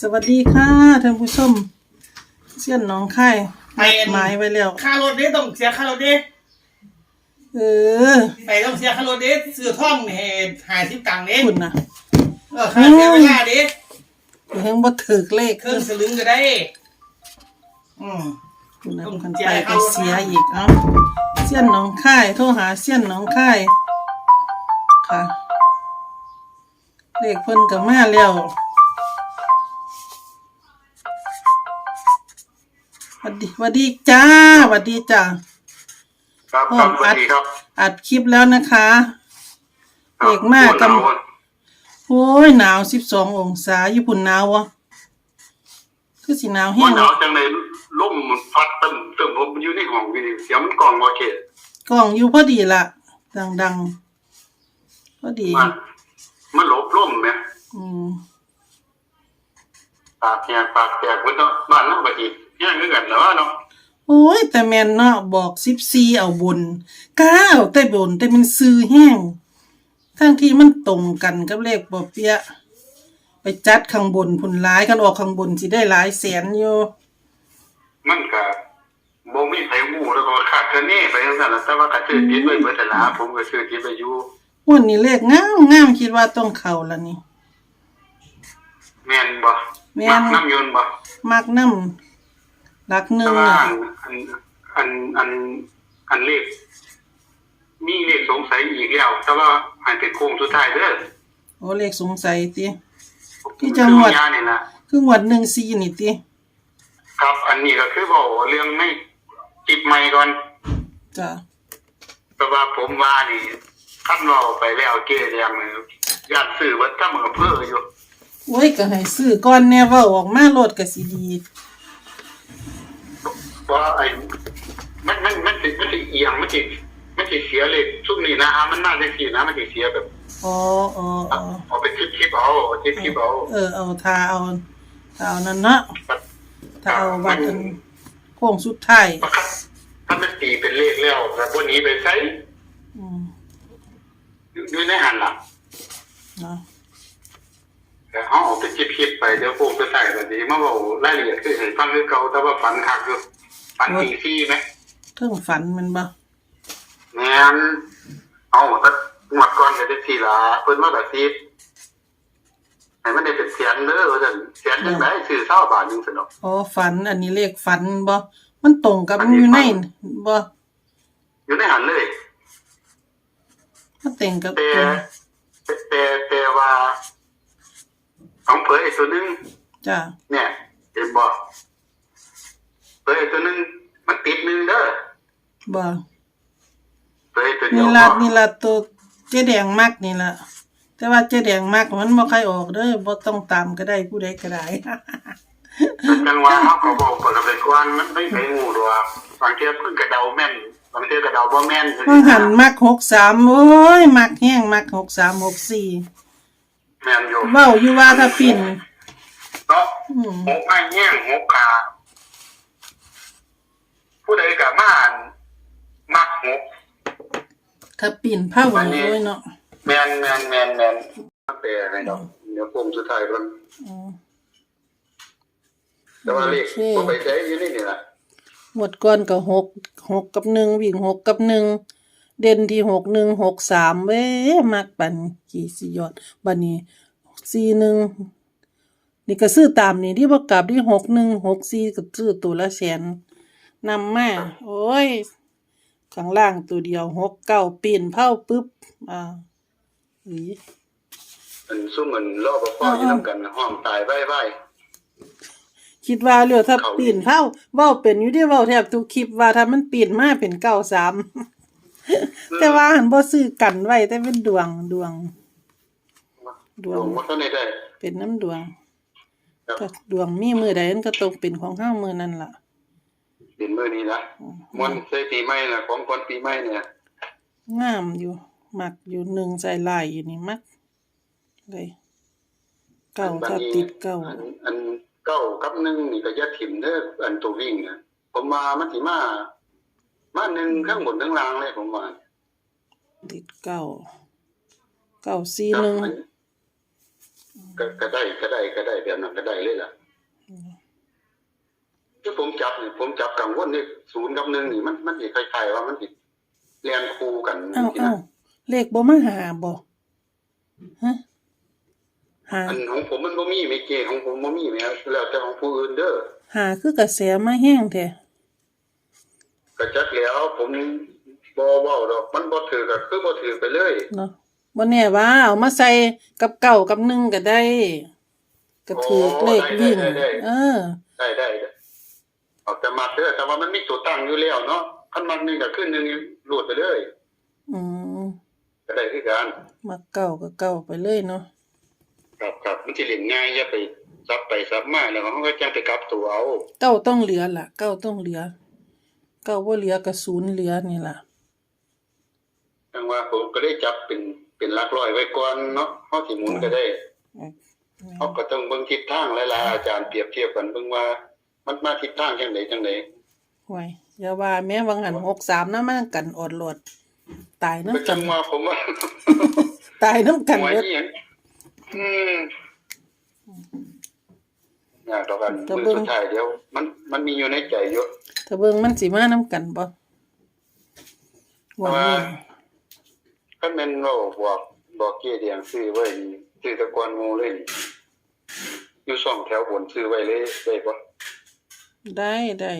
สวัสดีค่ะท่านผู้ชมเสี้ยนหน้องค่ายไปนัดอันหมายไว้แล้ว ค่ารถนี้ต้องเสียค่ารถนี้เออไปต้องเสียค่ารถนี้ซื้อท่องเนี่ยหายทิปตังค์นี้คุณนะเออค่าเสียเวลาดิเพิ่งบ่ถึกเลขเครื่องสลึงก็ได้ อืมคุณนะต้องคันจ่าไปยก็ค่ารถเสียอีกเนาะเสี้ยนหน้องค่ายโทรหาเสี้ยนหน้องค่ายค่ะเลขเพิ่นก็มาแล้ว ดดีหวัดดีจ้าหวัดดีจ้า ครับอ๋อครับสวัอัสดดีครับ อัดคลิปแล้วนะคะเอกมากครักำบโอ้ยหนาวสิบสององศาญี่ปุ่นหนาววะคือสิหนาวแห้วันงหนาวจังเลยล่มมันพัดเต็มเต็มผมอยู่ในห้องนี่เสียงมันกล่องวอเกตกล้องอยู่พอดีละดังดังๆพอดีมันมันหลบล่มไหมอืมปากแหกปากแตกมันต้องบ้านน้ำปฏิ ย่งกันแล้วเนาะโอ้ย แต่แมนเนาะบอกสิบซีเอาบนก้าวแต่บน แต่มันซื้อแห้ง ทั้งที่มันตรงกันกับเลขบอเปียะไปจัดข้างบนผลร้ายกันออกข้างบนสิได้หลายแสนอยู่มันก็บ่มีไผหูแล้วก็คาดคะเนไปจังซั่นล่ะแต่ว่าก็ซื้อติดไว้เบิดแต่ละผมก็ซื้อติดไว้อยู่วันนี้เลขงามงามคิดว่าต้องเข้าละนี่ แม่นบ่แม่น มักน้ำยนต์บ่มักน้ำ รักหนึ่แต่งว่าน่ะอันอันอันอันเลขมีเลขสงสัยอีกแล้ว แต่ว่าให้เป็นโค้งสุดท้ายเด้อโอ้เลขสงสัยติ ที่จังหวัดคือยานี่นะคือหวดหนึ่งซีนี่ติครับอันนี้ก็คือบอกเรื่องไม่จิบไม่ก่อนจ้ะเพราะว่าผมว่านี่ขั้นเราไปแล้วเกเรียงเลยญาติสื่อวัดถ้ามือเพื่ออยู่ โอ้ยก็ให้ซื้อก่อนแน่เว้าออกมาโลดก็สิดี เพราะไอ้มันมันมันสิมันสิเอียงมันสิมันสิเสียเลยช่วงนี้นะฮะมันน่าจะเสียนะมันสิเสียแบบอ๋ออ๋ออ๋อเอาไปคลิปคลิปเอาคลิปคลิปเอาเออเอาทาเอาทาเอานั่นเนาะถ้าเอาวัดอันโค้งสุดท้ายถ้าถ้ามันตีเป็นเลขแล้วแต่พวกนี้ไปใช้อืมอยู่ในหันหลังเนาะแต่เขาเอาไปคิดคิดไปเดี๋ยวพวกจะใส่แบบนี้มาบอกรายละเอียดคือเห็นฟังคือเก่าแต่ว่าฝันคักอยู่ ฝันตีซี่ไหมเทิงฝันแมันบ่แม่นเอาแต่หมดก่อนก็ได้ทีละเพิ่นว่าแบบทีให้มันได้เป็นเสียนเด้อว่าซั่นเสียนจังได๋ซื้อเศร้าบาทหนึงสนอกอ๋อฝัน อันนี้เลขฝันบ่มันตรงกับมันอยู่ในบ่อยู่ในหันเลยมันแต่งกับแต่ตัวแต่แต่ว่าของเผยไอ้ตัวหนึงจ้ะเนี่ยเห็นบ่ เผยไอ้ตัวหนึงมันติดหนึงเด้อบ่เผยตัวเดียนี่วละบ่นี่ละตัวเจ๊แดงมักนี่ละแต่ว่าเจ๊แดงมักมันบ่ใครออกเด้อบ่ต้องตามก็ได้ผู้ใดก็ได้เป็นจังหวะเขาก็บอกปกติก่อนมันไม่ไปงูหรอกบางเทีเพิ่นกระเดาแม่นบางเทีกระเดาบ่แม่นมันหันมักหกสามโอ้ยมักแห้งมักหกสามหกสี่แม่นอยู่เว้าอยู่ว่าถ้าปิ่นเนาะอืมหกไม้แง่งหกขา ผู้ใดกับมาอ่านมักหกถ้าปิ่นเผานี่โอ้ยเนาะแมนแมนแมนแมนตั้งแต่ให้ดอกเดี๋ยวผมสุดท้ายก่อนอืมแต่ว่าเลขโอเคบ่ไปใช้อยู่นี่นี่ล่ะหมดก่อนก็หกหกกับหนึ่งวิ่งหกกับหนึ่งเด่นที่หกหนึ่งหกสามเว้ยมักปันกี่สิยอดบัดนี้สี่หนึ่งนี่ก็ซื้อตามนี่ที่ประกลับที่หกหนึ่งหกสี่ก็ซื้อตัวละแสน นำมาโอ้ยข้างล่างตัวเดียวหกเก้าปีนเผาปึ๊บอ่าหรือมันซุ่มมันรอบ่พออยู่นํกันห้องตายไว้คิดว่าเรือถ้าเขาปีนเผาเว้าเป็นอยู่ที่เว้าแทบทุกคลิปว่าถ้ามันปีนมาเป็นเก้าสามๆแต่ว่าหันบ่ซื้อกันไว้แต่เป็นดวงดวงดดววงงบ่ทันได้ได้เป็นน้ำดวงครับถ้าดวงมีมือใดมันก็ต้องเป็นของข้ามือนั่นล่ะ ดินมื้อนี้นะมันใส่ปีใหม่น่ะของคนปีใหม่เนี่ย งามอยู่ มักอยู่หนึ่งใจลายอยู่นี่มักเลยเก้าถ้าติดเก้าอันอันเก้ากับหนึ่งนี่ก็อย่าถิ่มเด้ออันตัววิ่งนะผมมามันสิมามาหนึ่งข้างบนข้างล่างเลยผมว่าติดเก้าเก้าสี่หนึ่งก็ก็ได้ก็ได้ก็ได้แบบนั้นก็ได้เลยล่ะ ที่ผมจับนี่ผมจับกังวลนี่ศูนย์กับหนึ่งนี่มันมันสิคล้ายๆว่ามันสิเรียนคู่กันเอ้าที่เอ้านะเลขบ่มาหาบ่ฮะหาอันของผมมันบ่มีไม่เกของผมบ่มีแม่แล้วแต่ของผู้อื่นเด้อหาคือกระแสมาแห้งแท้ก็จักแล้วผมบ่เว้าดอกมันบ่ถือก็คือบ่ถือไปเลยเนาะบ่แน่ว่าเอามาใส่กับเก่ากับหนึ่งก็ได้ ก็ถือเลขวิ่งเออ ได้ได้ได้ เอาแต่มักเด้อแต่ว่ามันมีตัวตั้งอยู่แล้วเนาะคันมันหนึงก็ขึ้นหนึงหลุดไปเลยอืมก็ได้คือกันมาเก่าก็เก่าไปเลยเนาะครับครับมันสิเล่นง่ายอย่าไปซับไปซับมาแล้วมันก็จังไปกลับตัวเอาเก้าต้องเหลือล่ะ เก้าต้องเหลือ เก้าบ่เหลือก็ศูนย์เหลือนี่ล่ะจังว่าผมก็ได้จับเป็นเป็นหลักร้อยไว้ก่อนเนาะเฮาสิหมุนก็ได้อืมเฮาก็ต้องเบิ่งทิศทางหลายๆอาจารย์เปรียบเทียบกันเบิ่งว่า มันมาทิศทางจังไดจังไดห่วยอย่าว่าแม้วังหัน63นำมากันอดหลด ตายก็น้ำกัจันงว่าผมว่าตายน้ำกันหวยเบิดอีหยังอืมอยากดอกกันจะมือเบิ่งสุดท้ายเดี๋ยว มันมันมีอยู่ในใจอยู่ถ้าเบิ่งมันสิมาน้ำกันบ่วันนี้คันแม่นเว้าบอกบอกเกียเดียงซื้อไว้นี่ซื้อแตะกอนหมู่เลยนี่อยู่สองแถวบนซื้อไว้เลยได้บ่ ได้ได้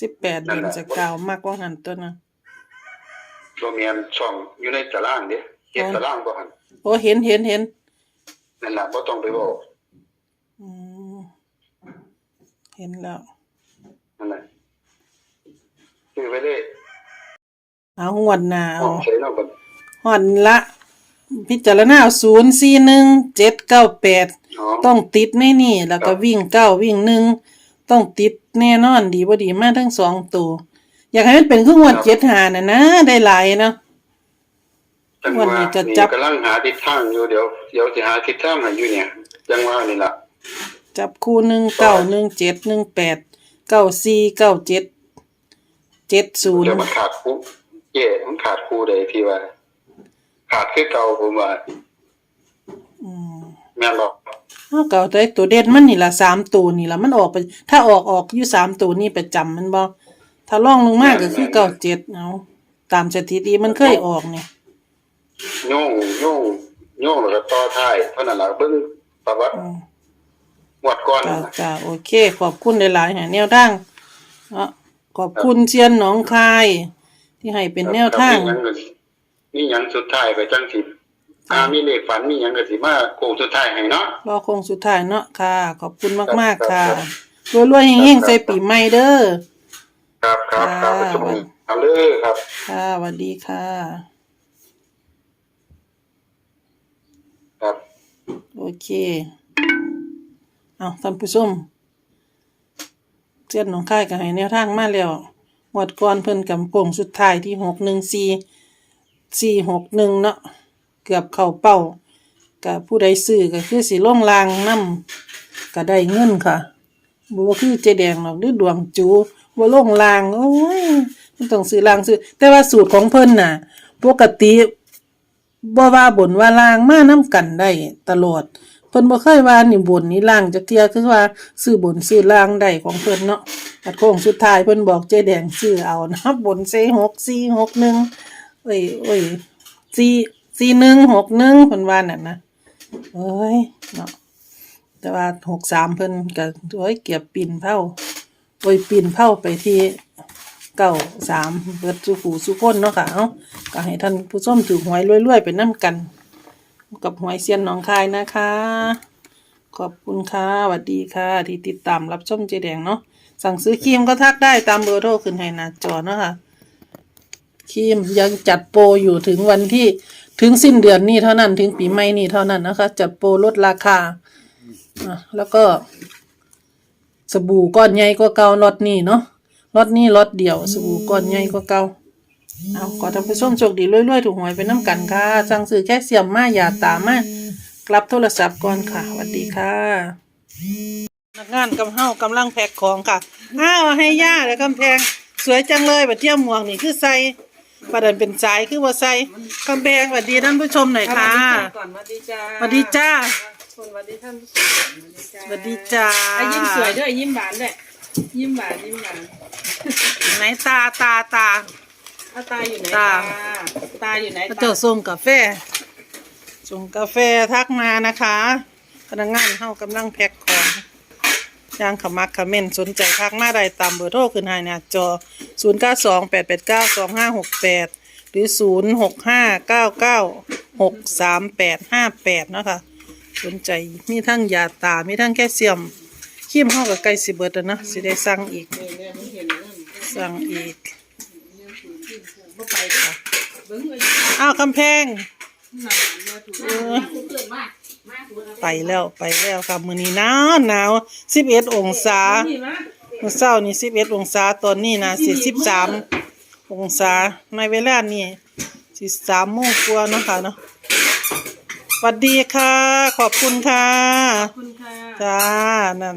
สิบแปดนั่เดือนนแหละจะกล่าวมากกว่าหันตัวนะโรงเรียนช่องอยู่ในตารางเด้เฮ็ดตารางบ่หั่นโอ้เห็นเห็นเห็นนั่นล่ะบ่ต้องไปเว้าอืมเห็นแล้ว นั่นน่ะซื้อไว้เลยเอาหวดหนาขเอาองใช้เนาะบัดหอนละ พิจารณาศูนย์สี่หนึ่งเจ็ดเก้าแปดอ๋อต้องติดในนี่ แล้วก็วิ่งเก้าวิ่งหนึ่ง ต้องติดแน่นอนดีบ่ดีมาทั้งสองตัว อยากให้มันเป็นเครื่องวัดเจ็ดหาน่ะนะ ได้หลายเนาะ จังวันว่านี้นี่ก็จับกำลังหาทิศทางอยู่เดี๋ยวเดี๋ยวสิหาทิศทางให้อยู่เนี่ย จังว่านี่ล่ะจับคู่หนึ่งเก้าหนึ่งเจ็ดหนึ่งแปดเก้าสี่เก้าเจ็ดเจ็ดศูนย์เดี๋ยวมันขาดครูเย่มันขาดครูใดที่ว่า ขาดคือเก่าผมว่า อืม แม่นบ่เอาเก่าแต่ตัวเด่นมันนี่ละสามตัวนี่ละมันออกไป ถ้าออกออกอยู่สามตัวนี่ประจำมันบ่ถ้าล่องลงมากก็คือเก้าเจ็ดเอาตามสถิติมันเคยออกนี่โยงโยงโยงแล้วก็ต่อท้ายเท่านั้นล่ะเบิ่งประวัติอืมงวดก่อนจ้านั่นน่ะจ้าโอเค ขอบคุณหลายๆหาแนวทางเนาะขอบคุณเชียนหนองคาย ที่ให้เป็นแนวทาง มีหยังก็สิมีหยังสุดท้ายก็จังสิ อ่ามีเลขฝันมีหยังก็สิมาโค้งสุดท้ายให้เนาะรอคงสุดท้ายเนาะค่ะ ขอบคุณมากๆครัค่ะบรวยๆเฮงๆใส่ปีใหม่เด้อ ครับครับครับค่ะประชุมเอาเลยครับ ค่ะสวัสดีค่ะ ครับ โอเค เอาท่านผู้ชมเจ้าหนองค่ายกับให้แนวทางมาแล้วหมดก่อนเพิ่นกับโป่งสุดท้ายที่หกหนึ่งสี่สี่หกหนึ่งเนาะ เกือบเข้าเป้ากับผู้ใดซื้อก็คือสีล่องลางน้ำก็ได้เงินค่ะบ่ว่าคือเจแดงหรอกหรือดวงจูบ่ล่องลางโอ้ยมันต้องซื้อลางซื้อ แต่ว่าสูตรของเพิ่นน่ะ ปกติบ่ว่าบนว่าลางมานํกันได้ตลอดเพิ่นบ่เคยว่านี่บนนี่ล่างจักเที่ยคือว่าซื้อบนซื้อล่างได้ของเพิ่นเนาะอัดโค้งสุดท้ายเพิ่นบอกเจ๊แดงซื้อเอานะบนเซ6 4 6 1เอ้ยเอ้ย 4 4 1 6 1เพิ่นว่านั่นนะเอ้ยเนาะแต่ว่า6 3เพิ่นก็โอ้ยเก็บปิ่นเผาโอ้ยปิ่นเผาไปที่เก้าสามเบิดสุผูสุพ้นเนาะค่ะเอ้าก็ให้ท่านผู้ชมถือหวยรวยๆไปน้ำกัน กับหวยเซียนหนองคายนะคะ ขอบคุณค่ะสวัสดีค่ะ ที่ติดตามรับชมเจแดงเนาะสั่งซื้อครีมก็ทักได้ตามเบอร์โทรขึ้นให้หน้าจอเนาะค่ะครีมยังจัดโปรอยู่ถึงวันที่ ถึงสิ้นเดือนนี้เท่านั้นถึงปีใหม่นี้เท่านั้นนะคะ จัดโปรลดราคาอะแล้วก็ สบู่ก้อนใหญ่กว่าเก่าล็อตนี้เนาะล็อตนี้ล็อตเดียว สบู่ก้อนใหญ่กว่าเก่าเอาขอท่านผู้ชมโชคดีรวยๆถูกหวยไปน้ำกันค่ะสั่งซื้อแค่เสียมมาอย่าตามมากลับโทรศัพท์ก่อนค่ะสวัสดีค่ะนักงานกำเฮากำลังแพ็คของค่ะอ้าวให้ย่าแล้วกำแพง สวยจังเลยบัดเทียมหมวกนี่คือใส่ ประเด็นเป็นสายคือว่าใส่กำแพงสวัสดีท่านผู้ชมหน่อยค่ะก่อนสวัสดีจ้าสวัสดีจ้าคนสวัสดีท่านผู้ชมสวัสดีจ้าสวัสดีจ้าอะยิ้มสวยด้วยยิ้มหวานด้วยยิ้มหวานยิ้มหวานไหนตาตาตาเอาตาอยู่ไหนตาตาอยู่ไหนพระตาเจ้าส่งกาแฟส่งกาแฟทักมานะคะพนักงานเฮากำลังแพ็คของ ย่างขมักขม้นสนใจทักมาได้ตามเบอร์โทรขึ้นให้หน้าจอ 0 9 2 8 8 9 2 5 6 8 หรือ 0 6 5 9 9 6 3 8 5 8 นะคะ สนใจมีทั้งยาตา มีทั้งแคลเซียมขี้มเฮากับไก่สิเบิดแล้วนะสิได้สั่งอีก สั่งอีกอ้าวกำแพงเออ ไปแล้วไปแล้วค่ะมื้อนี้หนาวหนาว11องศานี่มาเมื่อเช้านี่11องศาตอนนี้นะสิ13องศาในเวลานี้สิ3โมงกว่าเนาะค่ะเนาะสวัสดีค่ะ ขอบคุณค่ะ ขอบคุณค่ะ จ้า นั่น